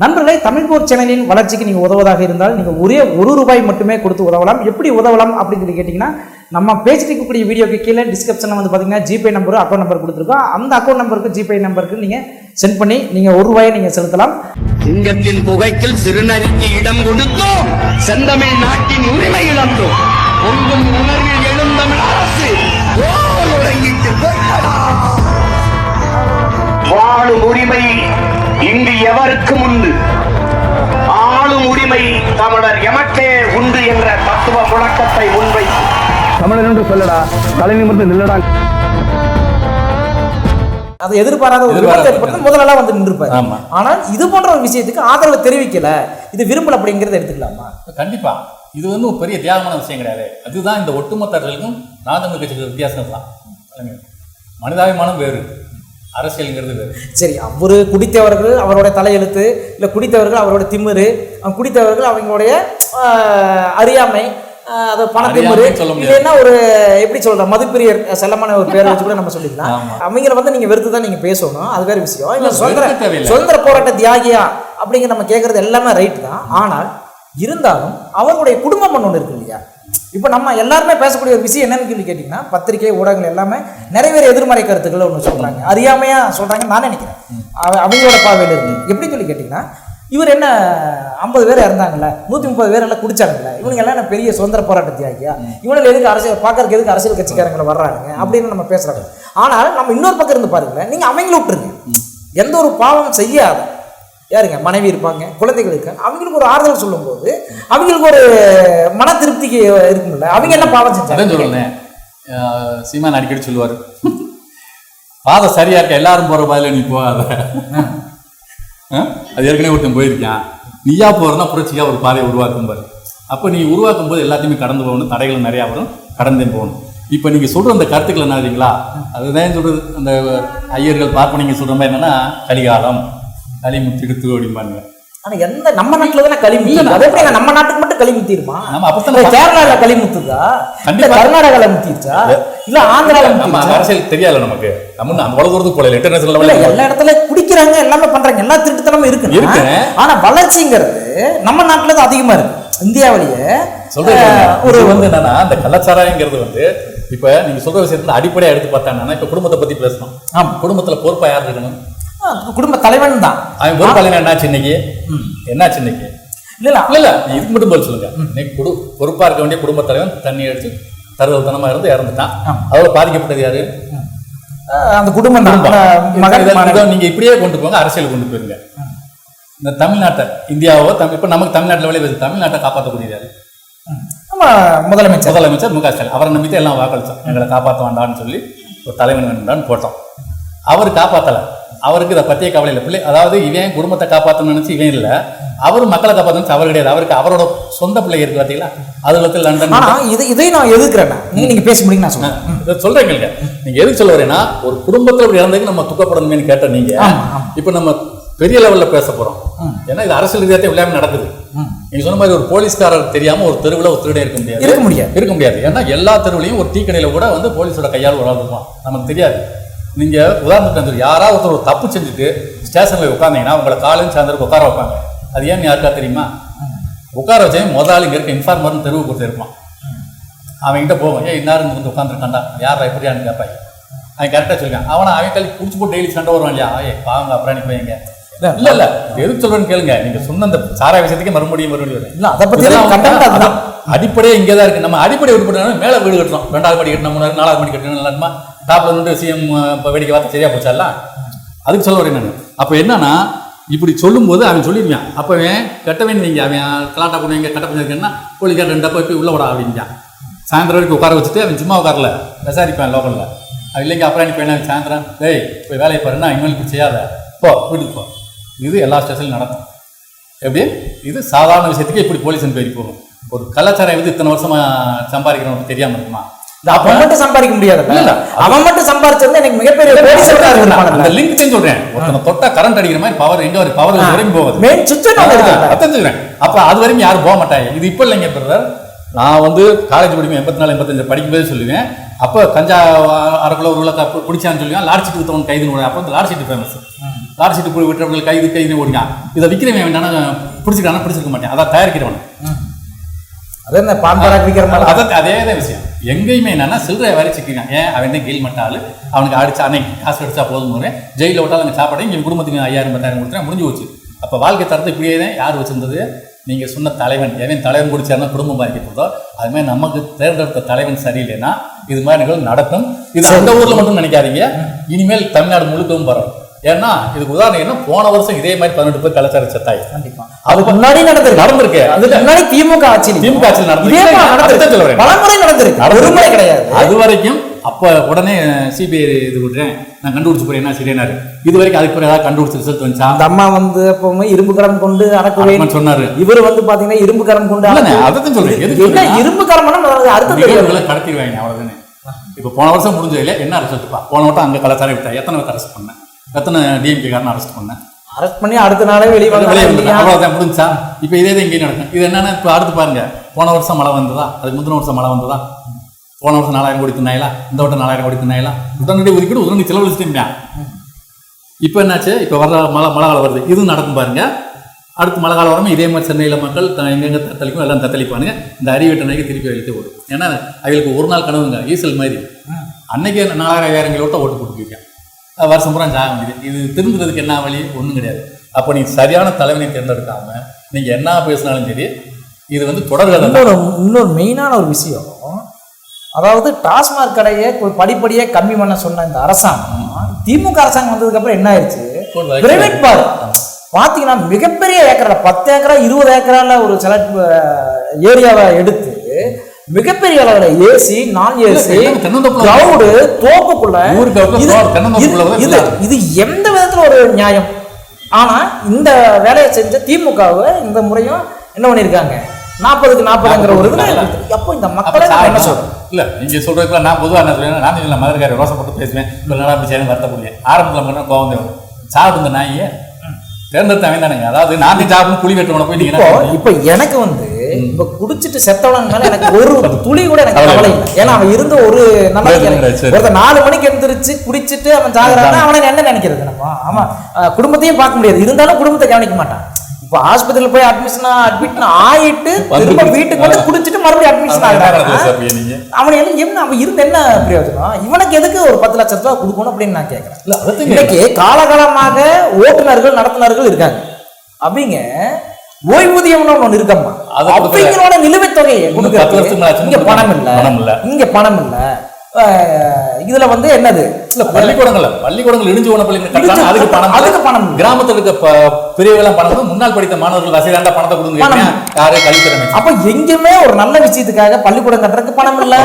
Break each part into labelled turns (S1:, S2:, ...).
S1: நண்பர்களே தமிழ் போர் சேனலின் வளர்ச்சிக்கு நீங்கள் உதவுவதாக இருந்தால் நீங்கள் ஒரே ஒரு ரூபாய் மட்டுமே கொடுத்து உதவலாம். எப்படி உதவலாம் அப்படின்னு சொல்லி கேட்டிங்கன்னா நம்ம பேசிட்டு இருக்கக்கூடிய வீடியோக்கு கீழே டிஸ்கிரிப்ஷனில் வந்து பார்த்தீங்கன்னா ஜிபே நம்பர் அக்கௌண்ட் நம்பர் கொடுத்துருக்கோம். அந்த அக்கௌண்ட் நம்பருக்கு ஜிபே நம்பருக்கு நீங்கள் சென்ட் பண்ணி நீங்கள் ஒரு ரூபாயை நீங்கள் செலுத்தலாம்.
S2: சிங்கத்தின் புகைக்கில் சிறுநரிக்கு இடம் கொடுத்தோம். செந்தமிழ் நாட்டின் உரிமை இழந்தோம். பொங்கும் உணர்வில் எழுந்தமிழ் அரசு. வாழும் உரிமை இங்கு எவருக்கும் உண்டு? ஆளும் உரிமை தமிழர் எமக்கே உண்டு என்ற தத்துவ முழக்கத்தை முன்வைத்து.
S3: தமிழன் என்று சொல்லடா தலை நிமிர்ந்து நில்லடா.
S1: அது எதிர்பாராத ஒரு விபத்து ஏற்பட்டு முதலெல்லாம் வந்து நின்றுப்பாரு
S4: ஆமா.
S1: ஆனால் இது போன்ற ஒரு விஷயத்துக்கு ஆதரவு தெரிவிக்கல. இது விரும்பல அப்படிங்கிறத எடுத்துக்கலாமா?
S4: கண்டிப்பா. இது வந்து ஒரு பெரிய தியாகமான விஷயம் கிடையாது. அதுதான் இந்த ஒட்டுமொத்தர்களுக்கும் நாதமிழ் கட்சிக்கு வித்தியாசம் தான் மனிதாபிமானம் வேறு. அரசியலுங்கிறது
S1: சரி அவரு குடித்தவர்கள் அவரோட தலையெழுத்து இல்லை குடித்தவர்கள் அவரோட திமிரு குடித்தவர்கள் அவங்களுடைய அறியாமை அது
S4: முடியாது.
S1: இல்லைன்னா ஒரு எப்படி சொல்ற மதுப்பிரியர் செல்லமான ஒரு பேரை வச்சு கூட நம்ம சொல்லிக்கலாம். அவங்கள வந்து நீங்க வெறுத்து தான் நீங்க பேசணும். அது வேற விஷயம். இல்ல சுதந்திர. சுதந்திர போராட்ட தியாகியா அப்படிங்கிற நம்ம கேட்கறது எல்லாமே ரைட் தான். ஆனால் இருந்தாலும் அவர்களுடைய குடும்பம் ஒன்று இருக்கு இல்லையா? இப்போ நம்ம எல்லாருமே பேசக்கூடிய ஒரு விஷயம் என்னன்னு சொல்லி கேட்டிங்கன்னா பத்திரிகை ஊடகங்கள் எல்லாமே நிறைய பேர் எதிர்மறை கருத்துக்களை ஒன்று சொல்கிறாங்க அறியாமையாக சொல்கிறாங்கன்னு நான் நினைக்கிறேன். அவ- அவங்களோட பார்வையில் இருந்து. எப்படி சொல்லி கேட்டிங்கன்னா இவர் என்ன ஐம்பது பேர் இறந்தாங்கல்ல நூற்றி முப்பது பேர் எல்லாம் குடிச்சாங்கல்ல இவங்க எல்லாம் என்ன பெரிய சுதந்திர போராட்ட தியாகியா இவங்களை எதுக்கு அரசியல் பார்க்கறதுக்கு எதுக்கு அரசியல் கட்சிக்காரங்களை வர்றாங்க அப்படின்னு நம்ம பேசுகிறாங்க ஆனால் நம்ம இன்னொரு பக்கம் இருந்து பாருங்களேன் நீங்கள் அவங்கள விட்டுருங்க. எந்த ஒரு பாவம் செய்யாத யாருங்க? மனைவி இருப்பாங்க குழந்தைகள் இருக்காங்க. அவங்களுக்கு ஒரு ஆறுதல் சொல்லும்போது அவங்களுக்கு ஒரு மன திருப்திக்கு இருக்கும்ல. அவங்க என்ன பாவம் செஞ்சாங்க?
S4: சொல்லணும் சீமான் அடிக்கடி சொல்லுவார்? பாதை சரியா இருக்க? எல்லாரும் போற பாதையில நீ போகாத. அது ஏற்கனவே ஒருத்தன் போயிருக்கான். நீயா போறனா புரட்சியா ஒரு பாதையை உருவாக்கும் பாரு. அப்போ நீ உருவாக்கும் போது எல்லாத்தையுமே கடந்து போகணும். தடைகள் நிறையா வரும். கடந்தே போகணும். இப்போ நீங்க சொல்ற அந்த கருத்துக்கள் என்ன தெரியுங்களா அதுதான் சொல்றது. அந்த ஐயர்கள் பார்ப்பனிங்க சொல்ற மாதிரி என்னன்னா கலிகாலம். களிமுத்து எடுத்து அப்படிம்பாங்க
S1: ஆனா எந்த நம்ம நாட்டுல தானே களிமுத்து? அது எப்படி நம்ம நாட்டுக்கு மட்டும் களிமுத்திருமா?
S4: நம்ம அப்பத்தானே
S1: இல்ல கேரளால களிமுத்துதா? இல்ல. கர்நாடகால முத்திருச்சா இல்ல. ஆந்திரால
S4: நம்ம அரசியல் தெரியாது நமக்கு. நம்ம நம்ம அவ்வளவு தூரத்துக்கு போகல இன்டர்நேஷனல் லெவலில்
S1: எல்லா இடத்துல குடிக்கிறாங்க எல்லாமே பண்றாங்க. எல்லா திருட்டுத்தனமும் இருக்கு
S4: இருக்கு.
S1: ஆனா வளர்ச்சிங்கிறது நம்ம நாட்டுல தான் அதிகமா இருக்கு. இந்தியாவிலேயே
S4: சொல்றது
S1: அஹ்,
S4: ஒரு வந்து என்னன்னா அந்த கள்ளச்சாராயங்கிறது வந்து இப்ப நீங்க சொல்ற விஷயத்துல அடிப்படையா எடுத்து பார்த்தா என்னன்னா இப்ப குடும்பத்தை பத்தி பேசணும்.
S1: ஆமா.
S4: குடும்பத்துல பொறுப்பா யார் இருக்கணும்?
S1: குடும்ப தலைவன் தான்.
S4: அவன் பொறுப்பாளன் என்னாச்சு இன்னைக்கு? என்னாச்சு இன்னைக்கு?
S1: இல்ல இல்ல
S4: இல்ல இதுக்கு மட்டும் பதில் சொல்லுங்க. இன்னைக்கு குடு பொறுப்பா இருக்க வேண்டிய குடும்ப தலைவன் தண்ணி அடிச்சு தருதல்தனமா இருந்து இறந்துட்டான். அதோட பாதிக்கப்பட்டது யாரு?
S1: அந்த குடும்பம் தான்.
S4: இதை-. இதை நீங்க இப்படியே கொண்டு போங்க அரசியல் கொண்டு போயிருங்க. இந்த தமிழ்நாட்டை இந்தியாவோ தமிழ் இப்ப நமக்கு தமிழ்நாட்டில் வெளியே தமிழ்நாட்டை காப்பாற்றக்கூடியது
S1: நம்ம முதலமைச்சர்.
S4: முதலமைச்சர் மு க ஸ்டாலின். அவரை நம்பிட்டு எல்லாம் வாக்களிச்சோம். எங்களை காப்பாற்ற வேண்டாம்னு சொல்லி ஒரு தலைவன் வேண்டாம்னு போட்டோம். அவர் காப்பாத்தல. அவருக்கு இதை பத்திய கவலை இல்லை. பிள்ளை அதாவது இவன் குடும்பத்தை காப்பாற்றணும்னு நினைச்சு இவன் இல்லை. அவர் மக்களை காப்பாற்றணும் அவர் கிடையாது அவருக்கு அவரோட சொந்த பிள்ளை இருக்கு பார்த்தீங்களா? அது வந்து லண்டன்
S1: இது இதை நான் எதிர்க்கிறேன். நீங்க நீங்க பேச முடியும் நான் சொல்றேன்.
S4: இதை சொல்றேன் கேளுங்க. நீங்க எதுக்கு சொல்ல வரேன்னா ஒரு குடும்பத்துல இப்படி இறந்ததுக்கு நம்ம துக்கப்படணுமேனு கேட்ட நீங்க.
S1: ஆமா, ஆமா.
S4: இப்ப நம்ம பெரிய லெவல்ல பேச போறோம். ஏன்னா இது அரசியல் ரீதியாக விளையாட்டு நடக்குது. நீங்க சொன்ன மாதிரி ஒரு போலீஸ்காரர் தெரியாம ஒரு தெருவுல ஒரு திருடன் இருக்க முடியாது.
S1: இருக்க முடியாது.
S4: இருக்க முடியாது. ஏன்னா எல்லா தெருவுலையும் ஒரு டீ கடையில கூட வந்து போலீஸோட கையால் ஒரு ஆள் நமக்கு தெரியாது. நீங்க உதாரணத்துக்கு வந்து யாராவது ஒருத்தர் ஒரு தப்பு செஞ்சுட்டு ஸ்டேஷன்ல உட்காந்தீங்கன்னா உங்களை காலையும் சாயந்தரம் உட்கார வைப்பாங்க. அது ஏன்னு யாருக்கா தெரியுமா? உட்கார வச்சே முதல் இங்க இருக்க இன்ஃபார்மர்னு தெருவு கொடுத்து இருப்பான். அவன்கிட்ட போவோம் ஏன் இன்னாரும் வந்து உட்காந்துருக்காண்டா யாரா எப்படியான்னு கேட்பாங்க அவன் கரெக்டாக சொல்லுவான். அவனை அவன் கழி குடிச்சு போட்டு டெய்லி சண்டை வருவான் இல்லையா? ஏ பாவங்க அப்புறம் பையங்க இல்ல இல்ல எதுக்கு சொல்றேன்னு கேளுங்க. நீங்க சொன்ன அந்த சாராய விஷயத்துக்கு மறுபடியும் மறுபடியும்.
S1: இல்ல, அதை அதுதான்.
S4: அடிப்படையே இங்கே தான் இருக்கு. நம்ம அடிப்படை விட்டுப்பட்டு மேல வீடு கட்டணும். ரெண்டாவது மாடி கட்டணும் மூணாவது நாலாவது மாடி கட்டணும். நல்லா இருக்குமா டாப்ல இருந்து சிஎம் வேடிக்கை பார்த்து சரியா போச்சால அதுக்கு சொல்ல வரேன் நான். அப்போ என்னன்னா இப்படி சொல்லும்போது அவன் சொல்லிடுவான். அப்ப அவன் கட்டவேன் நீங்க அவன் கலாட்டா பண்ணுவீங்க கட்ட பண்ணியிருக்கேன்னா போலீஸ்கார் ரெண்டு போய் போய் உள்ள விட அப்படின்ட்டான் சாயந்தரம் வரைக்கும் உட்கார வச்சுட்டு அவன் சும்மா உட்காரல விசாரிப்பான் லோக்கலில் அவ இல்லைங்க அப்புறம் நீ போய் சாயந்தரம் டேய் போய் வேலையை பாருன்னா இனிமேல் இப்படி செய்யாத. போ வீட்டுக்கு போ. இது எல்லா ஸ்டேஷன்லையும் நடக்கும். எப்படி? இது சாதாரண விஷயத்துக்கு இப்படி போலீஸ் பேரி போகும். ஒரு கலாச்சாரம் வந்து இத்தனை வருஷமாக சம்பாதிக்கிறவனுக்கு தெரியாமல் இருக்குமா?
S1: அவன் மட்டும் சம்பாதிக்க முடியாது. அவன் மட்டும் சம்பாதிச்சிருந்தா எனக்கு மிகப்பெரிய
S4: அந்த. லிங்க் சொல்றேன். ஒருத்தனை தொட்டா கரண்ட் அடிக்கிற மாதிரி பவர் எங்க வரும் பவர் வரைக்கும் போகுது.
S1: மெயின் சுவிட்ச்
S4: அப்ப அது வரைக்கும் யாரும் போக மாட்டாங்க. இது இப்ப இல்லைங்க பிரதர் நான் வந்து காலேஜ் படிக்கும் எண்பத்தி நாலு எண்பத்தஞ்சு படிக்கும்போது சொல்லுவேன் அப்போ கஞ்சா அரை கிலோ ஒரு கிலோ கப்பு குடிச்சான்னு சொல்லுவேன் லார்ட் சீட்டு வித்தவன் கைதுன்னு அப்போ சீட்டு ஃபேமஸ் கார் சீட்டு போய் கைது கைது ஓடிக்கான் இதை விற்கிறவன் வேண்டாம் பிடிச்சிருக்கானா பிடிச்சிருக்க மாட்டேன். அதான் தயாரிக்கிறவன்.
S1: அது என்ன பான்பராக் மாதிரி?
S4: அதான் அதே தான் விஷயம். எங்கேயுமே என்னன்னா சில்லறை வேற சிக்கிறான் ஏன்? அவன் தான் கீழ் மட்ட ஆளு அவனுக்கு அடிச்சா அன்னைக்கு காசு அடிச்சா போதும் போது ஜெயிலில் விட்டால் அந்த சாப்பாடு இங்கே குடும்பத்துக்கு ஐயாயிரம் பத்தாயிரம் கொடுத்தா முடிஞ்சு போச்சு. அப்போ வாழ்க்கை தரத்தை இப்படியே தான் யார் வச்சிருந்தது? நீங்க சொன்ன தலைவன். எவன் தலைவன் குடிச்சாருன்னா குடும்பம் பாதிக்கப்பட்டதோ அது மாதிரி நமக்கு தேர்ந்தெடுத்த தலைவன் சரியில்லைன்னா இது மாதிரி நிகழ்வு நடக்கும். இது அந்த ஊர்ல மட்டும் நினைக்காதீங்க. இனிமேல் தமிழ்நாடு முழுக்கவும் பரவும். ஏன்னா இதுக்கு உதாரணம் என்ன? போன வருஷம் இதே மாதிரி பதினெட்டு பேர் கலாச்சார செத்தாய்.
S1: கண்டிப்பா. அதுக்கு முன்னாடி நடந்திருக்கு.
S4: நடந்திருக்கு.
S1: அதுக்கு முன்னாடி திமுக ஆட்சி
S4: திமுக ஆட்சியில் நடந்திருக்கு. அதுதான்.
S1: பலமுறை நடந்திருக்கு. ஒரு முறை கிடையாது.
S4: அது வரைக்கும் அப்ப உடனே சிபிஐ இது விடுறேன் நான் கண்டுபிடிச்சு போறேன். என்ன சரியானாரு இது வரைக்கும் அதுக்கு பிறகு ஏதாவது கண்டுபிடிச்ச ரிசல்ட் வந்துச்சா?
S1: அந்த அம்மா வந்து எப்பவுமே இரும்பு கரம் கொண்டு அடக்குவேன்
S4: சொன்னாரு.
S1: இவர் வந்து பாத்தீங்கன்னா இரும்பு கரம் கொண்டு
S4: அதைத்தான் சொல்றேன்.
S1: இரும்பு தெரியாது.
S4: நிகழ்வுகளை கடத்திடுவாங்க அவ்வளவுதானே. இப்ப போன வருஷம் முடிஞ்சதுல என்ன ரிசல்ட்ப்பா போன வட்டம் அங்க கலாச்சாரம் விட்டா எத்தனை பேர் அரெஸ்ட் பண்ணேன்? எத்தனை டிஎம்கே காரன் அரெஸ்ட் பண்ணேன்
S1: அரெஸ்ட் பண்ணி அடுத்த நாளே வெளியே
S4: வெளியே. அவ்வளவுதான் முடிஞ்சா? இப்ப இதே தான் இங்கேயும் நடக்கும். இது என்னன்னா இப்ப அடுத்து பாருங்க போன வருஷம் மழை வந்ததா? அதுக்கு முந்தின வருஷம் மழை வந்ததா? போன வருஷம் நாலாயிரம் கோடி தின்னாயிலா? இந்த வட்டம் நாலாயிரம் கோடி தின்னாயிலா? உடனடி ஒதுக்கீடு உடனடி செலவழிச்சுட்டேன் இப்போ என்னாச்சு? இப்போ வர்ற மழை மழை காலம் வருது. இதுவும் நடக்கும் பாருங்க. அடுத்து மழை காலம் வரும் இதே மாதிரி சென்னையில் மக்கள் எங்கெங்க தத்தளிக்கும் எல்லாம் தத்தளிப்பானுங்க. இந்த அறிவிட்ட நாய்க்கு திருப்பி அழித்து ஓடும். ஏன்னா அவங்களுக்கு ஒரு நாள் கனவுங்க ஈசல் மாதிரி. அன்னைக்கு நாலாயிரம் ஐயாயிரம் கிலோ ஓட்டு போட்டுருக்கேன் வருஷம் பூரா ஜாக முடியுது இது திருந்துறதுக்கு என்ன வழி? ஒன்றும் கிடையாது. அப்போ நீ சரியான தலைவனை தேர்ந்தெடுக்காம நீங்க என்ன பேசினாலும் சரி இது வந்து தொடர்கதை தான்.
S1: இன்னொரு இன்னொரு மெயினான ஒரு விஷயம் அதாவது டாஸ்மாக் கடையை படிப்படியே கம்மி பண்ண சொன்ன இந்த அரசாங்கம் திமுக அரசாங்கம் வந்ததுக்கு அப்புறம் என்ன ஆயிடுச்சு. பிரைவேட் பார் பாத்தீங்கன்னா மிகப்பெரிய ஏக்கரா பத்து ஏக்கரா இருபது ஏக்கரால ஒரு செலக்ட் ஏரியாவை எடுத்து மிகப்பெரிய அளவுல ஏசி நான் ஏசி கிரவுடு தோப்புக்குள்ள இது- இது- எந்த விதத்துல ஒரு நியாயம்? ஆனா இந்த வேலையை செஞ்ச திமுகவை இந்த முறையும் என்ன பண்ணிருக்காங்க நாற்பதுக்கு நாற்பதுங்கிற ஒரு அப்போ இந்த மக்களை என்ன. சொல்றோம்
S4: இல்ல நீங்க சொல்றதுக்குள்ள நான் பொதுவா என்ன சொல்லுவேன் நான் இல்லை மதுரைக்காரி ரோசப்பட்டு பேசுவேன். இப்போ நல்லா பேசுறேன் வருத்தப்படுவேன் ஆரம்பத்தில் பண்ண கோவம் தேவை சாப்பிட்டு இந்த நாயே தேர்ந்தெடுத்த அவன் தானுங்க. அதாவது நான் சாப்பிட்டு புளி வெட்டவனை போய் நீங்க
S1: இப்போ
S4: என்ன சொல்றீங்க?
S1: இப்போ எனக்கு வந்து இப்ப குடிச்சிட்டு செத்தவனங்க மேல எனக்கு ஒரு துளி கூட எனக்கு
S4: கவலை இல்லை.
S1: ஏன்னா அவன் இருந்த ஒரு
S4: சரி.
S1: ஒருத்தர் நாலு மணிக்கு எந்திரிச்சு குடிச்சிட்டு அவன் ஜாகிறான்னா அவனை என்ன நினைக்கிறது நம்ம? ஆமா. குடும்பத்தையும் பார்க்க முடியாது. இருந்தாலும் குடும்பத்தை கவனிக்க மாட்டான். இப்போ ஆஸ்பத்திரியில் போய் அட்மிஷன் அட்மிட் ஆயிட்டு திரும்ப வீட்டுக்கு வந்து குடிச்சிட்டு மறுபடியும் அட்மிஷன்
S4: நீங்க?
S1: அவன் என்ன என்ன அவன் இருந்து என்ன பிரயோஜனம்? இவனுக்கு எதுக்கு ஒரு பத்து லட்சம் ரூபாய் கொடுக்கணும் அப்படின்னு நான் கேட்கறேன் இன்னைக்கு காலகாலமாக ஓட்டுநர்கள் நடத்துனர்கள் இருக்காங்க. அவங்க ஓய்வூதியம்னு ஒண்ணு இருக்கம்மா. அவங்களோட நிலுவைத் தொகையை கொடுக்கறதுக்கு இங்க பணம் இல்ல. இங்க பணம் இல்ல. இதுல வந்து என்னது?
S4: இல்ல பள்ளிக்கூடங்கள்ல பள்ளிக்கூடங்கள் இடிஞ்சு போன பள்ளிகள் அதுக்கு பணம்
S1: அதுக்கு பணம்.
S4: கிராமத்துல இருக்க பெரியவெல்லாம் பணம் முன்னாள் படித்த மாணவர்கள் வசதியாண்டா பணத்தை கொடுங்க. யாரு கல்வித்துறை
S1: அப்ப எங்கேயுமே ஒரு நல்ல விஷயத்துக்காக பள்ளிக்கூடம் கட்டுறதுக்கு பணம் இல்ல.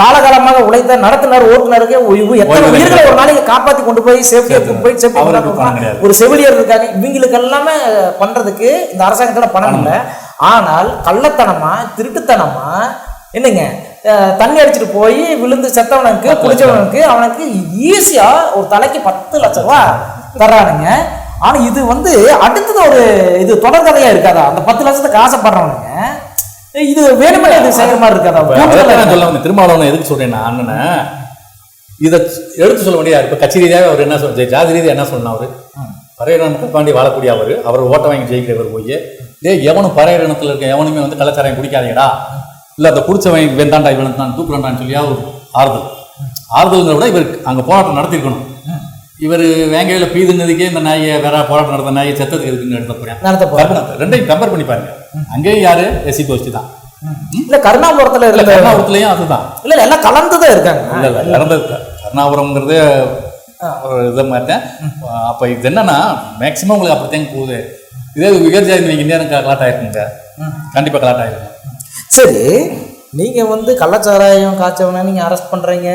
S1: காலகாலமாக உழைத்த நடத்துனர் ஓட்டுநருக்கு எத்தனை உயிர்களை ஒரு நாளைக்கு காப்பாத்தி கொண்டு போய் சேஃப்டியா போய் சேஃப்டி. ஒரு செவிலியர் இருக்காங்க இவங்களுக்கு எல்லாமே பண்றதுக்கு இந்த அரசாங்கத்துல பணம் இல்லை. ஆனால் கள்ளத்தனமா திருட்டுத்தனமா என்னங்க? தண்ணி அடிச்சிட்டு போய் விழுந்து செத்தவனுக்கு குடிச்சவனுக்கு அவனுக்கு ஈஸியா ஒரு தலைக்கு பத்து லட்சம் ரூபாய் தர்றானுங்க. ஆனா இது வந்து அடுத்தது ஒரு இது தொடர்கதையா இருக்காதா? அந்த பத்து லட்சத்துக்கு ஆசைப்படுறவனுங்க. இது வேணுமே? இது செய்யற மாதிரி இருக்காதா?
S4: சொல்ல வந்தேன். திருமாவளவன் எதுக்கு சொல்றேன் நான் அண்ணனை? இதை எடுத்து சொல்ல வேண்டியதா? இப்ப கட்சி ரீதியாக அவர் என்ன சொல்ற ஜாதி ரீதியாக என்ன சொல்லணும் அவரு பறையர் இனத்தை தாண்டி வாழக்கூடிய அவர் அவர் ஓட்ட வாங்கி ஜெயிக்கிறவர் போய் டேய் எவனும் பறையர் இனத்துல இருக்க எவனுமே வந்து கலாச்சாரம் குடிக்காதீங்கடா. இல்ல அந்த குடிச்சவன் வெந்தாண்டா இவன் தான் தூக்குறான்டான்னு சொல்லி ஒரு ஆறுதல். ஆறுதல்ங்கிறத விட இவர் அங்க போராட்டம் நடத்திருக்கணும். இவர் வேங்கையில பீதுனதுக்கே இந்த நாயை வேற போராட்டம் நடந்த நாயை செத்ததுக்கு எதுக்குன்னு எடுத்த போறேன்?
S1: நடத்த போறேன்.
S4: ரெண்டையும் கம்பேர் பண்ணி பாருங்க. அங்கேயும் யாரு? எஸ்சி கோஷ்டி தான்.
S1: இல்ல கருணாபுரத்துல
S4: இல்ல கருணாபுரத்துலயும் அதுதான்.
S1: இல்ல எல்லாம் கலந்துதான் இருக்காங்க.
S4: இல்ல இல்ல இறந்தது கருணாபுரம்ங்கிறது ஒரு இதை மாட்டேன் அப்ப இது என்னன்னா மேக்சிமம் உங்களுக்கு அப்படித்தான் போகுது. இதே உயர் ஜாதி நீங்க இந்தியாவுக்கு கலாட் ஆயிருக்குங்க. கண்டிப்பா கலாட் ஆயிருக்கும்.
S1: சரி நீங்க வந்து கள்ளச்சாராயம் காய்ச்சவனை நீங்க அரெஸ்ட் பண்றீங்க.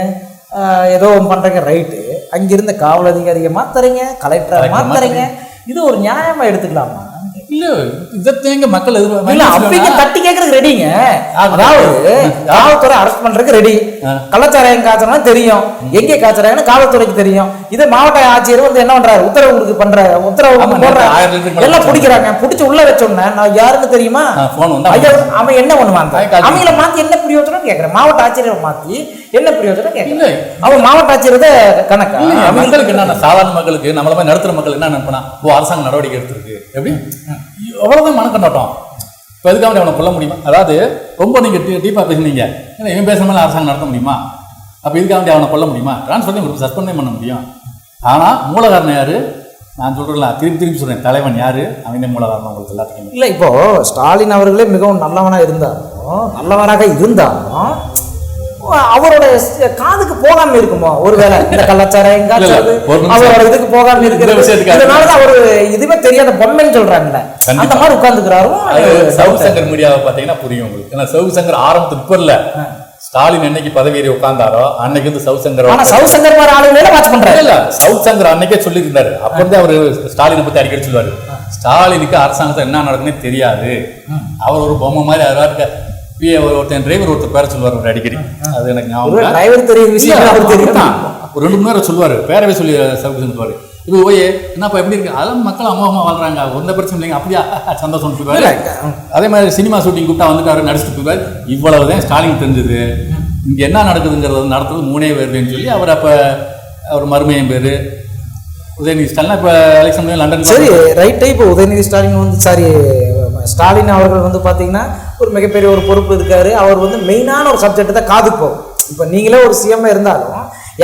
S1: ஆஹ் ஏதோ ஒன்று பண்றீங்க ரைட்டு அங்கிருந்த காவல் அதிகாரியை மாத்துறீங்க கலெக்டரை மாத்துறீங்க. இது ஒரு நியாயமா எடுத்துக்கலாமா?
S4: இல்ல இதைத்தேங்க மக்கள் எதிர்பார்க்க
S1: தட்டி கேட்கறதுக்கு ரெடிங்க அதாவது காவல்துறை அரெஸ்ட் பண்றதுக்கு ரெடி கள்ளச்சாராயம் காய்ச்சறா தெரியும். எங்கே காய்ச்சறாங்கன்னு காவல்துறைக்கு தெரியும். இது மாவட்ட ஆட்சியர் வந்து என்ன பண்றாரு? உத்தரவு கொடுக்கு பண்ற உத்தரவு
S4: ஆமா,
S1: போடுற
S4: ஆயிரம் லிட்டருக்கு மேல
S1: எல்லாம் பிடிக்கிறாங்க பிடிச்சு உள்ள வச்சோன்னே நான் யாருக்கு தெரியுமா? அவன் என்ன
S4: ஆ, கால்
S1: அவங்கள மாத்தி என்ன பிரயோஜனம் கேக்குறேன். மாவட்ட ஆட்சியரை மாத்தி என்ன பிரயோஜனம்
S4: இல்லை.
S1: அவன் மாவட்ட ஆட்சியர் கணக்கா?
S4: மக்களுக்கு என்ன சாதாரண மக்களுக்கு நம்மள மாதிரி நடுத்தர மக்கள் என்ன நினைப்பனா ஓ அரசாங்கம் நடவடிக்கை எடுத்திருக்கு. எப்படி? எவ்வளவுதான் மனக்கண்ணோட்டம். இப்போ எதுக்காக அவனை கொல்ல முடியுமா? அதாவது ரொம்ப நீங்க டீப்பா பேசுனீங்க. ஏன்னா இவன் பேசுற மாதிரி அரசாங்கம் நடத்த முடியுமா? அப்ப இதுக்காக அவனை கொல்ல முடியுமா? டிரான்ஸ்ஃபர் சஸ்பெண்டே பண்ண முடியும். ஆனா மூலகாரணம் யாரு? நான் சொல்றேன்ல திருப்பி திருப்பி சொல்றேன். தலைவன் யாரு? அவனே மூலகாரணம் உங்களுக்கு எல்லாத்துக்குமே?
S1: இல்ல இப்போ ஸ்டாலின் அவர்களே மிகவும் நல்லவனா இருந்தாலும் நல்லவராக இருந்தாலும் அவரோட காதுக்கு போகாம இருக்குமோ? ஒருவேளை இந்த
S4: ஒரு நிமிஷம்.
S1: அவரோட இதுக்கு போகாம
S4: விஷயத்துக்கு
S1: இதனாலதான் அவரு இதுவே தெரியாத பொம்மைன்னு சொல்றாங்கல்ல. அந்த மாதிரி உட்கார்ந்துக்கிறாரும்
S4: அது சவுக் சங்கர் மீடியாவை பார்த்தீங்கன்னா புரியும் உங்களுக்கு. ஏன்னா சவுக் சங்கர் ஆரம்பத்துக்கு இப்போ இல்ல. ஸ்டாலின் என்னைக்கு பதவியேறி உட்கார்ந்தாரோ அன்னைக்கு வந்து சவுக் சங்கர்
S1: ஆனா சவுசங்கர் மாதிரி ஆளுங்களே வாட்ச் பண்றாரு.
S4: இல்ல சவுத் சங்கர் அன்னைக்கே சொல்லியிருந்தாரு. அப்ப இருந்தே அவரு ஸ்டாலினை பத்தி அடிக்கடி சொல்லுவாரு. ஸ்டாலினுக்கு அரசாங்கத்துல என்ன நடக்குன்னே தெரியாது. அவர் ஒரு பொம்மை மாதிரி அவருக்கு பி ஒருத்தன் டிரைவர் ஒருத்தர் பேர சொல்லுவார் ஒரு அடிக்கடி. அது எனக்கு ஞாபகம்.
S1: டிரைவர் தெரியும்.
S4: ஒரு ரெண்டு மணி நேரம் சொல்லுவாரு. பேரவே சொல்லி சவுக்கு சொல்லுவாரு இது ஓயே என்னப்பா எப்படி இருக்கு? அதெல்லாம் மக்கள் அம்மா வாழ்றாங்க. எந்த பிரச்சனை இல்லைங்க. அப்படியா? சந்தோஷம்
S1: இல்ல,
S4: அதே மாதிரி சினிமா ஷூட்டிங் கூப்பிட்டா வந்துட்டாரு நடிச்சுட்டு போயிடுவாரு இவ்வளவுதான் ஸ்டாலின் தெரிஞ்சது. இங்க என்ன நடக்குதுங்கிறது நடத்துறது மூணே பேருன்னு சொல்லி அவர் அப்ப அவர் மருமையன் பேரு. உதயநிதி ஸ்டாலின் இப்ப எலெக்ஷன் லண்டன்
S1: சரி ரைட்டே இப்போ உதயநிதி ஸ்டாலின் வந்து சாரி ஸ்டாலின் அவர்கள் வந்து பாத்தீங்கன்னா ஒரு மிகப்பெரிய ஒரு பொறுப்பு இருக்காரு. அவர் வந்து மெயினான ஒரு சப்ஜெக்ட் தான் காதுக்கு போகும் இப்போ நீங்களே ஒரு சிஎம் இருந்தாலும்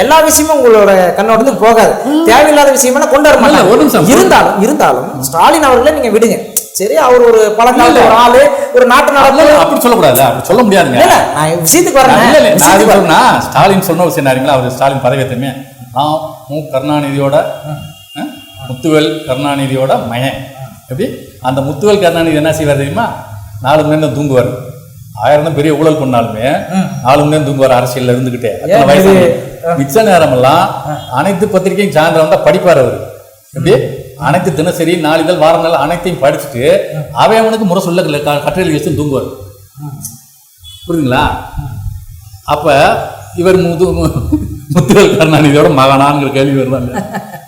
S1: எல்லா விஷயமும் உங்களோட கண்ணோட்டத்துக்கு போகாது. தேவையில்லாத விஷயமெல்லாம் கொண்டு வர. மாட்டாங்க. இருந்தாலும் இருந்தாலும் ஸ்டாலின் அவர்களே நீங்க விடுங்க. சரி அவர் ஒரு பழங்கால ஒரு ஆளு ஒரு நாட்டு நடப்பு.
S4: அப்படி சொல்லக்கூடாது. அப்படி சொல்ல முடியாதுங்க.
S1: இல்ல நான் விஷயத்துக்கு வரேன்.
S4: அது ஸ்டாலின் சொன்ன விஷயம் என்ன அவர் ஸ்டாலின் பதவியத்தமே நான் மு கருணாநிதியோட முத்துவேல் கருணாநிதியோட மயன் எப்படி? அந்த முத்துவேல் கருணாநிதி என்ன செய்வார் தெரியுமா? நாலு மணி நேரம் தூங்குவார். ஆயிரம் தான் பெரிய ஊழல் பண்ணாலுமே நாலு மணி நேரம் தூங்குவார் அரசியல்ல இருந்துகிட்டே. அத்தனை வயசு? மிச்ச நேரமெல்லாம் அனைத்து பத்திரிகையும் சாயந்தரம் வந்தா படிப்பார் அவர். எப்படி? அனைத்து தினசரி நாளிதழ் வார நாள் அனைத்தையும் படிச்சுட்டு அவன் அவனுக்கு முறை சொல்ல கட்டுரையில் வச்சு தூங்குவார். புரியுதுங்களா? அப்ப இவர் முது முத்துவேல் கருணாநிதியோட மகனாங்கிற கேள்வி வருவாங்க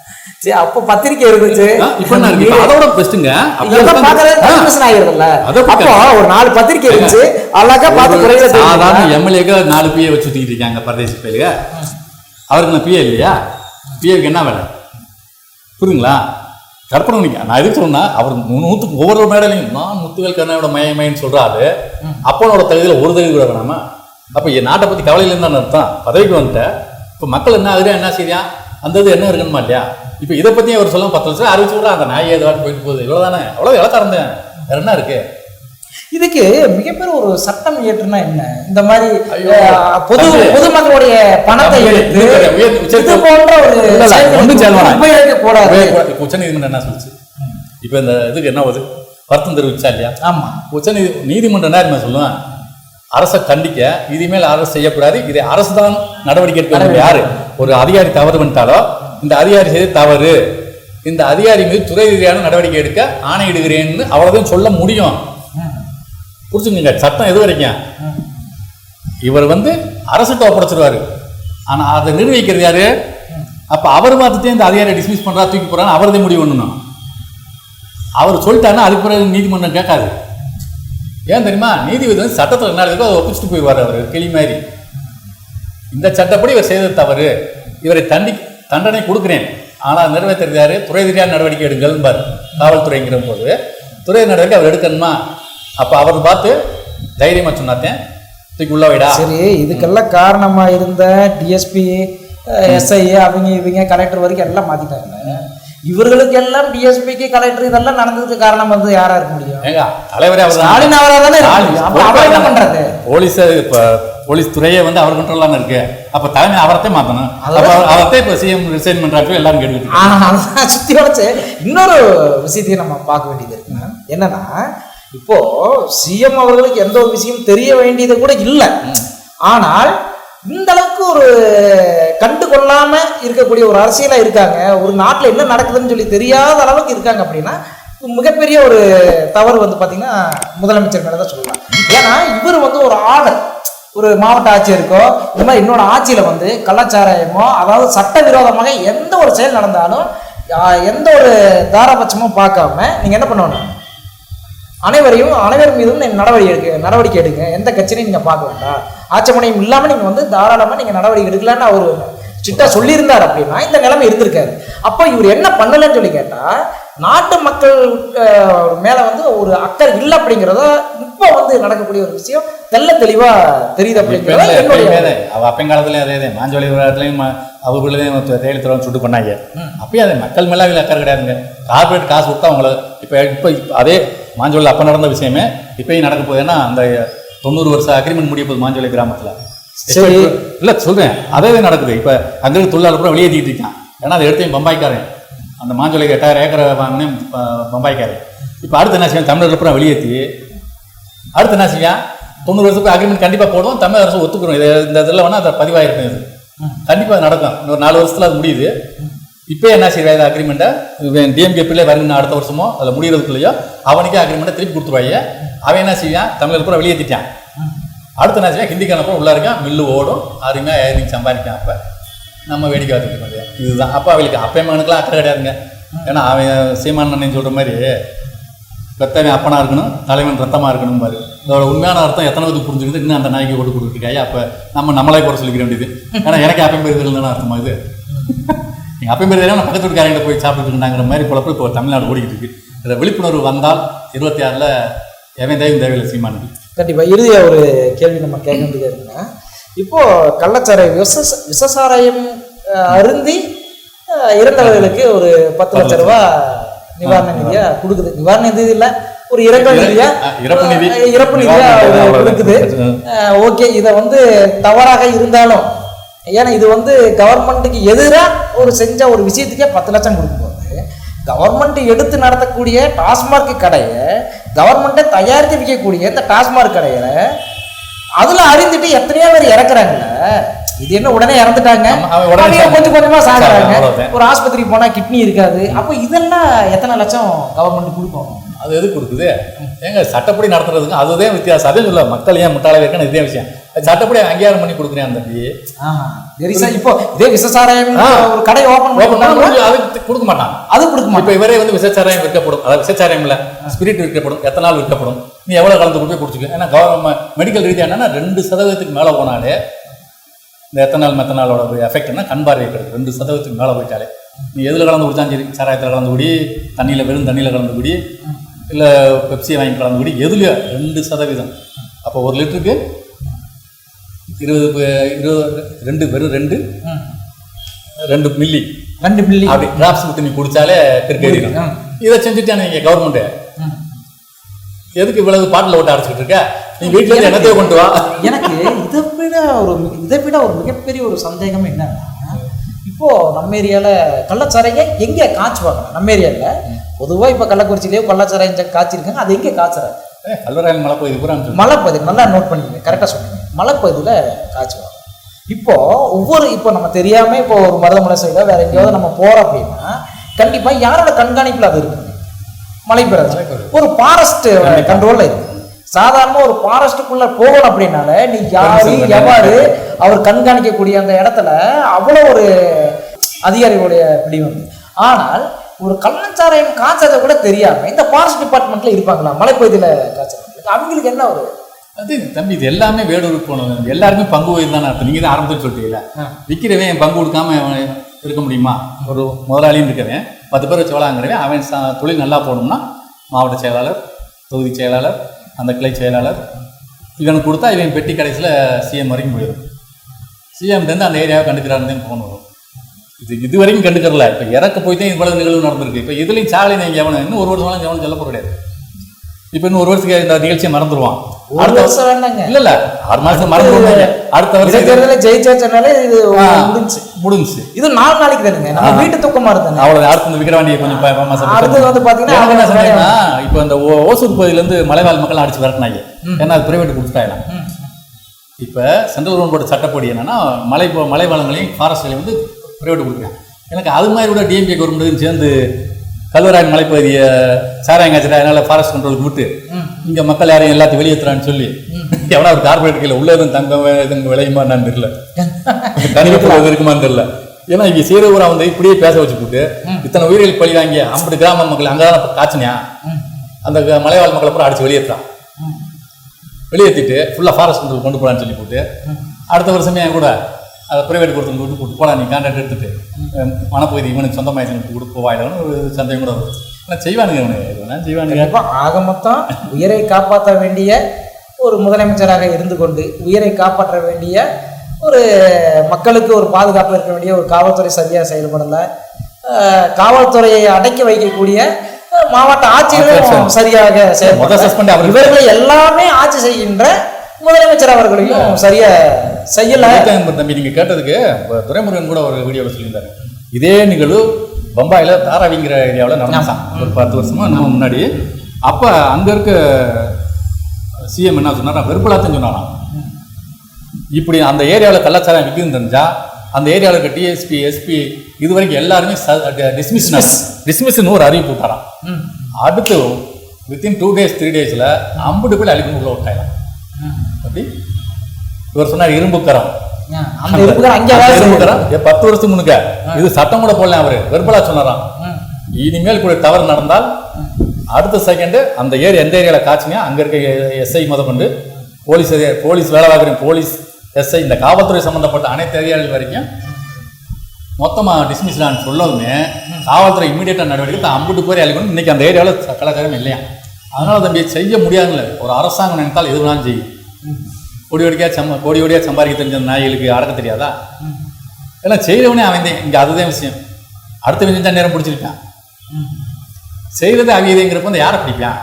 S1: சரி அப்போ பத்திரிக்கை இருந்துச்சு.
S4: இப்ப இப்ப அதோட அதை
S1: அப்போ ஒரு நாலு பத்திரிக்கை இருந்துச்சு. அழகா பார்த்து குறையில
S4: சாதாரண. எம்எல்ஏக்கு நாலு பிஏ வச்சு சுத்திக்கிட்டு இருக்காங்க பரதேசி அவருக்கு நான் பிஏ இல்லையா? பிஏக்கு என்ன வேலை? புரியுங்களா கற்பனை பண்ணிக்க நான் எதுக்கு சொன்னா அவர் நூற்றுக்கு ஒவ்வொரு மேடலையும் நான் முத்துவேல் கருணாவோட மயமயன்னு சொல்றாரு. அப்பனோட தகுதியில் ஒரு தகுதி கூட வேணாமா? அப்போ என் நாட்டை பற்றி கவலையில் இருந்தான்னு அர்த்தம். பதவிக்கு வந்துட்டேன். இப்போ மக்கள் என்ன ஆகுது என்ன செய்யா அந்த இது என்ன இருக்கணுமா இல்லையா இப்போ இதை பற்றி அவர் சொல்ல பத்து வருஷம் அறிவிச்சு விட அந்த நாய் ஏதோ போயிட்டு போகுது. இவ்வளோதானே அவ்வளோ இலக்காரந்தேன் வேற என்ன இருக்கு?
S1: இதுக்கு மிகப்பெரிய ஒரு சட்டம் இயற்றுனா என்ன? இந்த மாதிரி பொது. பொதுமக்களுடைய பணத்தை எடுத்து
S4: உச்ச-
S1: இது போன்ற ஒரு. உபயோகிக்க கூடாது
S4: இப்போ உச்சநீதிமன்றம் என்ன சொல்லுச்சு? இப்போ இந்த இதுக்கு என்ன வருது வருத்தம் தெரிவிச்சா இல்லையா?
S1: ஆமா.
S4: உச்சநீதி நீதிமன்றம் என்ன தெரியுமா சொல்லுவேன் அரசை கண்டிக்க இனிமேல் அரசு செய்யக்கூடாது. இதை அரசு தான் நடவடிக்கை எடுக்க யாரு? ஒரு அதிகாரி தவறு பண்ணிட்டாலோ இந்த அதிகாரி செய்து தவறு இந்த அதிகாரி மீது துறை ரீதியான நடவடிக்கை எடுக்க ஆணையிடுகிறேன்னு அவ்வளவுதான் சொல்ல முடியும். புரிச்சுக்கோங்க சட்டம் எது வரைக்கும்? இவர் வந்து அரசுட்ட ஒப்படைச்சிருவாரு ஆனால் அதை நிர்வகிக்கிறது யாரு? அப்போ அவர் பார்த்துட்டே இந்த அதிகாரியை டிஸ்மிஸ் பண்ணுறா தூக்கி போறான்னு அவரதே முடிவு பண்ணணும். அவர் சொல்லிட்டாருன்னா அதுக்கு பிறகு நீதிமன்றம் கேட்காது. ஏன் தெரியுமா? நீதிபதி வந்து சட்டத்தில் என்ன இருக்கோ அதை ஒப்பிச்சுட்டு போயிடுவார் அவர் கிளி மாதிரி. இந்த சட்டப்படி இவர் செய்தது தவறு. இவரை தண்டி தண்டனை கொடுக்குறேன். ஆனால் நிறைவேற்றுறது யாரு துறை ரீதியான நடவடிக்கை எடுங்கள்பார் காவல்துறைங்கிற போது துறை நடவடிக்கை அவர் எடுக்கணுமா? அப்போ அவர் பார்த்து தைரியமாக சொன்னாத்தேன் தூக்கி உள்ள வைடா.
S1: சரி இதுக்கெல்லாம் காரணமாக இருந்த டிஎஸ்பி எஸ்ஐ அவங்க இவங்க கலெக்டர் வரைக்கும் எல்லாம் மாற்றிட்டாங்க இவர்களுக்கு எல்லாம் டிஎஸ்பிக்கு கலெக்டர் இதெல்லாம் நடந்ததுக்கு காரணம் வந்து யாரா இருக்க முடியும்?
S4: தலைவரே அவர்
S1: ஸ்டாலின் அவரா தானே இருக்க அவர் என்ன பண்றது?
S4: போலீஸ் இப்ப போலீஸ் துறையே வந்து அவர் கண்ட்ரோல் இருக்கு. அப்ப தலைமை அவரத்தை மாத்தணும். அவர்த்தை இப்ப சிஎம் ரிசைன் பண்றாங்க எல்லாரும்
S1: அதான் சுத்தி வளைச்சு இன்னொரு விஷயத்தையும் நம்ம பார்க்க வேண்டியது இருக்குங்க என்னன்னா இப்போ சிஎம் அவர்களுக்கு எந்த ஒரு விஷயம் தெரிய வேண்டியது கூட இல்லை. ஆனால் இந்த அளவுக்கு ஒரு கண்டு கொள்ளாம இருக்கக்கூடிய ஒரு அரசியலா இருக்காங்க. ஒரு நாட்டில் என்ன நடக்குதுன்னு சொல்லி தெரியாத அளவுக்கு இருக்காங்க அப்படின்னா மிகப்பெரிய ஒரு தவறு வந்து பாத்தீங்கன்னா முதலமைச்சர் மேலே தான் சொல்லலாம். ஏன்னா இவர் வந்து ஒரு ஆர்டர் ஒரு மாவட்ட ஆட்சியருக்கோ இந்த மாதிரி இன்னொரு ஆட்சியில வந்து கள்ளச்சாராயமோ அதாவது சட்டவிரோதமாக எந்த ஒரு செயல் நடந்தாலும் எந்த ஒரு தாராபட்சமும் பார்க்காம நீங்க என்ன பண்ணணும்? அனைவரையும் அனைவர் மீதும் நடவடிக்கை எடுக்க நடவடிக்கை எடுங்க. எந்த கட்சியும் நீங்க பார்க்க வேண்டாம். ஆட்சேபனையும் இல்லாம நீங்க வந்து தாராளமா நீங்க நடவடிக்கை எடுக்கலான்னு அவர் சிட்டா சொல்லியிருந்தார் அப்படின்னா இந்த நிலைமை இருந்திருக்காரு அப்போ இவர் என்ன பண்ணலன்னு சொல்லி கேட்டா நாட்டு மக்கள் மேல வந்து ஒரு அக்கறை இல்லை அப்படிங்கிறத இப்போ வந்து நடக்கக்கூடிய ஒரு விஷயம் தெள்ள தெளிவா தெரியுது அப்படிங்கிறத என்னுடைய
S4: அப்பங்காலத்துலயும் அதே தான் மாஞ்சோலி விளையாட்டுலையும் அவர்களையும் தேயிலை சுட்டு பண்ணாங்க அப்பயும் அதே மக்கள் மேல அவங்களுக்கு அக்கறை கிடையாதுங்க. கார்பரேட் காசு விட்டா அவங்கள இப்ப இப்ப அதே மாஞ்சோலில் அப்ப நடந்த விஷயமே இப்பயும் நடக்க போகுது. ஏன்னா அந்த தொண்ணூறு வருஷம் அக்ரிமெண்ட் முடிய போகுது மாஞ்சோலி கிராமத்துல.
S1: சரி.
S4: இல்ல சொல்றேன். அதே நடக்குது. இப்ப அங்க தொழிலாளர் வெளியேற்றிட்டு இருக்கான். ஏன்னா அதை எடுத்து பம்பாய்க்காரன். அந்த மாஞ்சோலை எட்டாயிரம் ஏக்கரை வாங்கினேன் பம்பாய்க்காரன். இப்ப அடுத்து என்ன செய்யும் தமிழர்கள் பூரா வெளியேற்றி அடுத்து என்ன செய்யும் தொண்ணூறு வருஷத்துக்கு அக்ரிமெண்ட் கண்டிப்பா போடுவோம். தமிழ் அரசு ஒத்துக்கிறோம். இது இந்த இதில் வேணா அதை பதிவாயிருக்கும் இது. கண்டிப்பா அது நடக்கும். இன்னொரு நாலு வருஷத்துல அது முடியுது. இப்போ என்ன செய்வாங்க அக்ரிமெண்ட்டை டிஎம்கே பிள்ளை வருங்க அடுத்த வருஷமோ அதில் முடியறதுக்குள்ளேயோ அவனுக்கே அக்ரிமெண்ட்டை திருப்பி கொடுத்துருவாங்க அவன் என்ன செய்வான்? தமிழர் கூட வெளியேற்றிட்டான் அடுத்து என்ன செய்வான்? ஹிந்திக்கான கூட உள்ளே இருக்கான். மில்லு ஓடும் அருமையாக ஏர்னிங் சம்பாதிக்கான் அப்போ. நம்ம வேடிக்கை பார்த்துட்டு இதுதான். அப்போ அவளுக்கு அப்பயமானுக்குலாம் அக்கறை கிடையாதுங்க. ஏன்னா அவன் சீமான் அண்ணன் சொல்கிற மாதிரி பெத்தவன் அப்பனா இருக்கணும் தலைவன் ரத்தமாக இருக்கணும் பாரு. இதோட உண்மையான அர்த்தம் எத்தனை பேருக்கு புரிஞ்சுக்கிது? இன்னும் அந்த நாய்க்கு ஓட்டு கொடுத்துருக்காங்க அப்போ நம்ம நம்மளே குறை சொல்லிக்கிற வேண்டியது. ஏன்னா எனக்கு அப்பம் பெரிய தானே இது? எங்க அப்பம் பெரிய நான் பக்கத்து வீட்டுக்காரங்கிட்ட போய் சாப்பிட்டு இருந்தாங்கிற மாதிரி குழப்பம் இப்போ தமிழ்நாடு ஓடிக்கிட்டு இருக்கு இதில் விழிப்புணர்வு வந்தால் இருபத்தி ஆறில் எவன் தேவையும் தேவையில்லை சீமானுக்கு
S1: கண்டிப்பா இறுதியா ஒரு கேள்வி நம்ம கேட்க வேண்டியது இருக்குன்னா இப்போ கள்ளச்சாராயம் விச விசசாராயம் அருந்தி இறந்தவர்களுக்கு ஒரு பத்து லட்ச ரூபாய் நிவாரண நிதியா கொடுக்குது நிவாரண நிதி இல்ல ஒரு இறப்பு நிதியா
S4: இறப்பு நிதி.
S1: இறப்பு நிதியா. கொடுக்குது ஓகே இதை வந்து தவறாக இருந்தாலும் ஏன்னா இது வந்து கவர்மெண்ட்டுக்கு எதிராக ஒரு செஞ்ச ஒரு விஷயத்துக்கே பத்து லட்சம் கொடுக்கும்போது கவர்மெண்ட் எடுத்து நடத்தக்கூடிய டாஸ்மார்க் கடையை கவர்மெண்ட்டை தயாரித்து விற்கக்கூடிய இந்த டாஸ்மார்க் கடையில அதுல அறிந்துட்டு எத்தனையோ பேர் இறக்குறாங்கல்ல இது என்ன உடனே இறந்துட்டாங்க? கொஞ்சம் கொஞ்சமா சாகுறாங்க. ஒரு ஆஸ்பத்திரிக்கு போனா கிட்னி இருக்காது. அப்போ இதெல்லாம் எத்தனை லட்சம் கவர்மெண்ட் கொடுக்கும்?
S4: அது எது கொடுக்குது? ஏங்க சட்டப்படி நடத்துறதுக்கு அதுதான் வித்தியாசம். அதே சொல்ல மக்கள் ஏன் முட்டாள இருக்கணும் இதே விஷயம். சட்டப்படி அங்கீகாரம் பண்ணி கொடுக்குறேன் அந்த
S1: இப்போ இதே விசசாராயம். ஒரு கடை ஓபன்
S4: ஓப்பன் பண்ணா அதுக்கு கொடுக்க மாட்டான்.
S1: அது கொடுக்க
S4: இப்ப
S1: மாட்டோம்
S4: இவரே வந்து விசச்சாராயம் விற்கப்படும். அதாவது விசச்சாராயம் இல்ல ஸ்பிரிட் விற்கப்படும். எத்தனால் விற்கப்படும்? நீ எவ்வளவு கலந்து போய் குடிச்சுக்க? ஏன்னா கவர்மெண்ட் மெடிக்கல் ரீதியா என்னன்னா ரெண்டு சதவீதத்துக்கு மேல போனாலே இந்த எத்தனால் மெத்தனாலோட எஃபெக்ட் என்ன? கண் பார்வை கிடைக்கும் ரெண்டு சதவீதத்துக்கு மேல போயிட்டாலே. நீ எதுல கலந்து குடிச்சாலும் சரி சாராயத்தில் கலந்து குடி தண்ணியில வெறும் தண்ணியில கலந்து குடி இல்ல பெப்சியை வாங்கி கலந்து குடி எதுலயோ ரெண்டு சதவீதம் அப்போ ஒரு லிட்டருக்கு இருபது இருபது ரெண்டு வெறும் ரெண்டு. ரெண்டு மில்லி
S1: ரெண்டு மில்லி
S4: அப்படி டிராப்ஸ் ஊற்றி நீ குடிச்சாலே கிரிக்கெட். இதை செஞ்சுட்டா நீங்க கவர்மெண்ட்
S1: ம்.
S4: எதுக்கு இவ்வளவு பாட்டில் ஓட்ட அடைச்சிட்டு இருக்க நீ வீட்டுல என்னத்தையோ கொண்டு வா
S1: எனக்கு இதை விட ஒரு இதை விட ஒரு மிகப்பெரிய ஒரு சந்தேகம் என்னன்னா இப்போ நம்ம ஏரியால கள்ளச்சாராயங்க எங்க காய்ச்சுவாங்க நம்ம ஏரியால. பொதுவா இப்ப கள்ளக்குறிச்சிலேயோ கள்ளச்சாராயம் செ- காய்ச்சிருக்காங்க. அது எங்க காய்ச்சுறாங்க?
S4: கல்வராயன் மலை போய் பூரா
S1: மலைப்பகுதி நல்லா நோட் பண்ணிக்கங்க. கரெக்டாக சொன்னீங்க மலைப்பகுதியில் காய்ச்சுவாங்க இப்போ ஒவ்வொரு இப்போ நம்ம தெரியாம இப்போ ஒரு மருதமலை சைடோ வேற எங்கேயாவது நம்ம போறோம் அப்படின்னா கண்டிப்பா யாரோட கண்காணிப்புல அது இருக்குங்க மலைப்பிரதேசம் ஒரு ஃபாரஸ்ட் கண்ட்ரோல்ல இருக்கு. சாதாரண ஒரு ஃபாரஸ்ட்டுக்குள்ள போகணும் அப்படின்னால நீ யாரு எவ்வாறு அவர் கண்காணிக்கக்கூடிய அந்த இடத்துல அவ்வளோ ஒரு அதிகாரிகளுடைய பிடி வந்து ஆனால் ஒரு கள்ளச்சாராயம் காய்ச்சதை கூட தெரியாம இந்த ஃபாரஸ்ட் டிபார்ட்மெண்ட்ல இருப்பாங்களா? மலைப்பகுதியில காய்ச்சல் அவங்களுக்கு என்ன ஒரு
S4: அது தம்பி இது எல்லாமே வேடூர் போனது. எல்லாருமே பங்கு வயது தானே அர்த்தம். நீங்க தான் ஆரம்பத்தில் சொல்லிட்டீங்களா விற்கிறவன் பங்கு கொடுக்காம இருக்க முடியுமா? ஒரு முதலாளியும் இருக்கிறவன். பத்து பேர் வச்சு வேளாங்கிறவன் அவன் தொழில் நல்லா போகணும்னா மாவட்ட செயலாளர் தொகுதி செயலாளர் அந்த கிளை செயலாளர். இவனுக்கு கொடுத்தா இவன் பெட்டி கடைசியில் சிஎம் வரைக்கும் போயிடும். சிஎம்லேருந்து அந்த ஏரியாவை கண்டுக்கிறாருன்னு ஃபோன் வரும் இது இது வரைக்கும் இப்போ இறக்க போய் தான் இவ்வளவு நிகழ்வு நடந்திருக்கு. இப்போ இதுலேயும் சாலை நீங்கள் எவனும் இன்னும் ஒரு வருஷம் எவனும் சொல்ல போக கிடையாது இப்போ இன்னும் ஒரு வருஷத்துக்கு இந்த நிகழ்ச்சியை மறந்துடுவான் அடுத்த
S1: வருஷம் வேண்டாங்க.
S4: இல்ல இல்ல. ஆறு மாசம் மறந்துடுவாங்க அடுத்த வருஷம்
S1: இடைத்தேர்தலில் ஜெயிச்சாச்சனாலே இது முடிஞ்சு
S4: முடிஞ்சுச்சு.
S1: இது நாலு நாளைக்கு தானுங்க. நம்ம வீட்டு தூக்கமா இருந்தாங்க.
S4: அவ்வளவு அடுத்து இந்த விக்கிரவாண்டியை கொஞ்சம்
S1: அடுத்தது வந்து பாத்தீங்கன்னா
S4: எனக்கு என்ன
S1: அவங்க
S4: சொன்னீங்கன்னா இப்போ இந்த ஓசூர் பகுதியில இருந்து மலைவாழ் மக்கள் அடிச்சு விரட்டினாங்க. ஏன்னா அது பிரைவேட் கொடுத்துட்டாங்க இப்போ சென்ட்ரல் கவர்மெண்ட் சட்டப்படி என்னன்னா மலை மலை வளங்களையும் ஃபாரஸ்ட்களையும் வந்து பிரைவேட் கொடுக்குறாங்க. எனக்கு அது மாதிரி கூட டிஎம்கே கவர்மெண்ட் சேர்ந்து கல்வராயன் மலைப்பகுதியை சாராயம் காய்ச்சிட்டா அதனால ஃபாரஸ்ட் கண்ட்ரோலுக்கு விட்டு. இங்க மக்கள் யாரையும் எல்லாத்தையும் வெளியேற்றுறான்னு சொல்லி. எவனா ஒரு கார்பரேட் கீழே உள்ள எதுவும் தங்கம் எதுவும் விளையுமா என்னன்னு தெரியல. எது இருக்குமான்னு தெரியல. ஏன்னா இங்க சீரூரா வந்து இப்படியே பேச வச்சு போட்டு இத்தனை உயிர்கள் பழி வாங்கி ஐம்பது கிராம மக்கள் அங்கதான் காய்ச்சினியா? அந்த மலைவாழ் மக்களை பூரா அடிச்சு வெளியேற்றான் வெளியேற்றிட்டு ஃபுல்லாக ஃபாரஸ்ட் கொண்டு போலான்னு சொல்லி போட்டு அடுத்த வருஷமே என் கூட அதை ப்ரைவேட் கொடுத்து விட்டு போட்டு போலாம் நீ கான்ட்ராக்ட் எடுத்துட்டு. அஹ் வனப்பகுதி இவனுக்கு சொந்தமாயிடுச்சு கொடுத்து போவாயிடணும் ஒரு சந்தேகம் கூட வரும். ஆனால் செய்வானுங்க இவனுங்க எதுனா செய்வானுங்க.
S1: ஆக மொத்தம் உயிரை காப்பாற்ற வேண்டிய ஒரு முதலமைச்சராக இருந்து கொண்டு உயிரை காப்பாற்ற வேண்டிய ஒரு மக்களுக்கு ஒரு பாதுகாப்பு இருக்க வேண்டிய ஒரு காவல்துறை சரியாக செயல்படலை. காவல்துறையை அடக்கி வைக்கக்கூடிய மாவட்ட ஆட்சியரும் சரியாக
S4: அவருக்கு.
S1: இவர்களை எல்லாமே ஆட்சி செய்கின்ற முதலமைச்சர் அவர்களையும் சரியா செய்யல.
S4: தம்பி நீங்க கேட்டதுக்கு துரைமுருகன் கூட ஒரு வீடியோவில் சொல்லியிருந்தாரு. இதே நிகழ்வு பம்பாயில தாராவிங்கிற ஏரியாவில் நடந்துச்சான் ஒரு பத்து வருஷமா நம்ம முன்னாடி. அப்ப அங்க இருக்க சிஎம் என்ன சொன்னாரா? வெறுப்பலாத்தான் சொன்னாராம். இப்படி அந்த ஏரியாவில் கலாச்சாரம் விற்குதுன்னு தெரிஞ்சா அந்த ஏரியாவில் இருக்க டிஎஸ்பி எஸ்பி இது வரைக்கும் எல்லாருமே டிஸ்மிஸ் டிஸ்மிஸ்னு ஒரு அறிவிப்பு விட்டாராம். அடுத்து வித்தின் டூ டேஸ் த்ரீ டேஸில் ஐம்பது பேர் அழிப்பு உள்ள விட்டாயிரம் இவர் சொன்னார் இரும்புக்கரம். பத்து வருஷத்துக்கு முன்னுக்க. இது சட்டம் கூட போடலாம் அவரு. வெறுப்பலா சொன்னாராம். இனிமேல் கூட தவறு நடந்தால் அடுத்த செகண்ட் அந்த ஏரியா எந்த ஏரியால காய்ச்சிங்க அங்க இருக்க எஸ்ஐ முதற்கொண்டு போலீஸ் அதிகாரி- போலீஸ் வேலை பார்க்குற போலீஸ் எஸ்ஐ இந்த காவல்துறை சம்பந்தப்பட்ட அனைத்து அதிகாரிகள் வரைக்கும் மொத்தமா டிஸ்மிஸ்லான்னு சொல்லவுமே காவல்துறை இமீடியட்டா நடவடிக்கை தான் அம்புட்டு பேர் அழிக்கணும் இன்னைக்கு அந்த ஏரியாவில் கலாச்சாரம் இல்லையா. அதனால தம்பி செய்ய முடியாதுல்ல ஒரு அரசாங்கம் நினைத்தால் எது வேணாலும் செய்யும். கோடி ஓடிக்கா சம்ப கோடி ஓடியாக சம்பாதிக்க தெரிஞ்ச நாய்களுக்கு அடக்க தெரியாதா? எல்லாம் செய்கிறவனே அவன் தான் இங்கே அதுதான் விஷயம். அடுத்த செஞ்சா நேரம் பிடிச்சிருக்கான். செய்கிறது அவியதைங்கிறப்ப வந்து யாரை பிடிப்பான்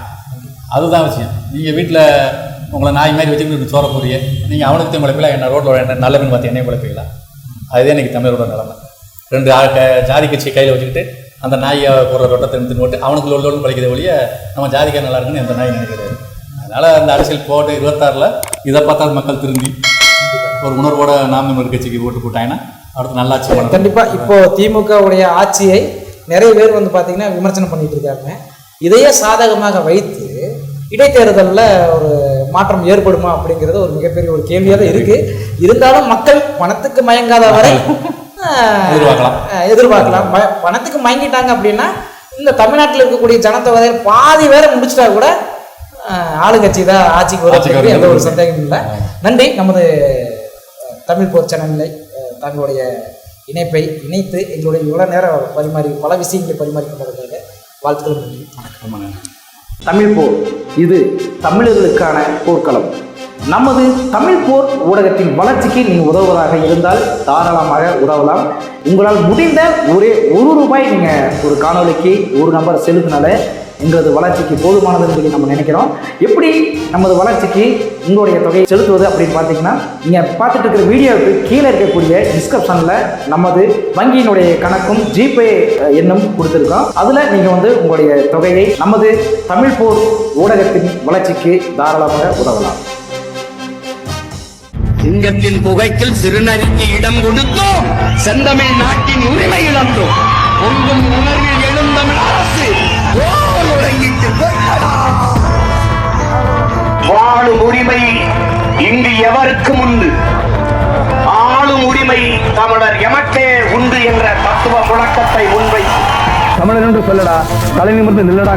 S4: அதுதான் விஷயம். நீங்கள் வீட்டில் உங்களை நாய் மாதிரி வச்சுக்கிட்டு சோற போறிய நீங்கள் அவனுக்கு தான் குழப்பில என்ன ரோட்டில் என்ன நல்ல மீன் பார்த்து என்னையும் குழப்பிக்கலாம் அதுதான் எனக்கு தமிழரோட நிலைமை. ரெண்டு ஆ- ஜாதி கட்சி கையில் வச்சுக்கிட்டு அந்த நாயை போடுற ரொட்டத்தை எடுத்துன்னு போட்டு அவனுக்கு லோல் லோல் பழிக்கிறத ஒழிய நம்ம ஜாதிக்கார நல்லா இருக்குன்னு எந்த நாய் நினைக்கிறது அதனால அந்த அரசியல் போட்டு இருபத்தாறில் இதை பார்த்தால் மக்கள் திருந்தி ஒரு உணர்வோட நாம் தமிழர் கட்சிக்கு ஓட்டு போட்டாங்கன்னா அடுத்து நல்லாட்சி பண்ணணும்.
S1: கண்டிப்பா இப்போ திமுகவுடைய ஆட்சியை நிறைய பேர் வந்து பாத்தீங்கன்னா விமர்சனம் பண்ணிட்டு இருக்காங்க இதையே சாதகமாக வைத்து இடைத்தேர்தலில் ஒரு மாற்றம் ஏற்படுமா அப்படிங்கிறது ஒரு மிகப்பெரிய ஒரு கேள்வியாக தான் இருக்கு இருந்தாலும் மக்கள் பணத்துக்கு மயங்காத வரை
S4: எதிர்பார்க்கலாம்.
S1: எதிர்பார்க்கலாம் பணத்துக்கு மயங்கிட்டாங்க அப்படின்னா இந்த தமிழ்நாட்டில் இருக்கக்கூடிய ஜனத்தொகையில் பாதி வேற முடிச்சிட்டா கூட ஆளுங்கட்சி தான் ஆட்சிக்கு வருவதற்கு எந்த ஒரு. சந்தேகமும் இல்லை. நன்றி. நமது தமிழ் போர் சேனலில் அஹ், தங்களுடைய இணைப்பை இணைத்து எங்களுடைய இவ்வளோ நேரம் பரிமாறி பல விஷயங்களை பரிமாறி கொண்டதற்காக வாழ்த்துக்கள் நன்றி.
S4: நன்றி
S1: தமிழ் போர் இது தமிழர்களுக்கான போர்க்களம். நமது தமிழ் போர் ஊடகத்தின் வளர்ச்சிக்கு நீங்கள் உதவுவதாக இருந்தால் தாராளமாக உதவலாம். உங்களால் முடிந்த ஒரே ஒரு ரூபாய் நீங்கள் ஒரு காணொளிக்கு ஒரு நம்பர் செலுத்தினால எங்களது வளர்ச்சிக்கு போதுமானதுன்னு சொல்லி நம்ம நினைக்கிறோம். எப்படி நமது வளர்ச்சிக்கு உங்களுடைய தொகையை செலுத்துவது அப்படின்னு பார்த்தீங்கன்னா நீங்கள் பார்த்துட்டு இருக்கிற வீடியோவுக்கு கீழே இருக்கக்கூடிய டிஸ்கிரிப்ஷனில் நமது வங்கியினுடைய கணக்கும் ஜிபே எண்ணும் கொடுத்துருக்கோம். அதில் நீங்கள் வந்து உங்களுடைய தொகையை நமது தமிழ் போர் ஊடகத்தின் வளர்ச்சிக்கு தாராளமாக உதவலாம்.
S2: சிங்கத்தின் புகைக்கில் சிறுநரிக்கு இடம் கொடுத்தோம். செந்தமிழ் நாட்டின் உரிமை இழந்தோம். பொங்கும் உணர்வில் போய்விட்டதா? வாழும் உரிமை இங்கு எவருக்கும் உண்டு? ஆளும் உரிமை தமிழர் எமக்கே உண்டு என்ற தத்துவ முழக்கத்தை முன்வைத்து.
S3: தமிழன் என்று சொல்லடா தலை நிமிர்ந்து நில்லடா.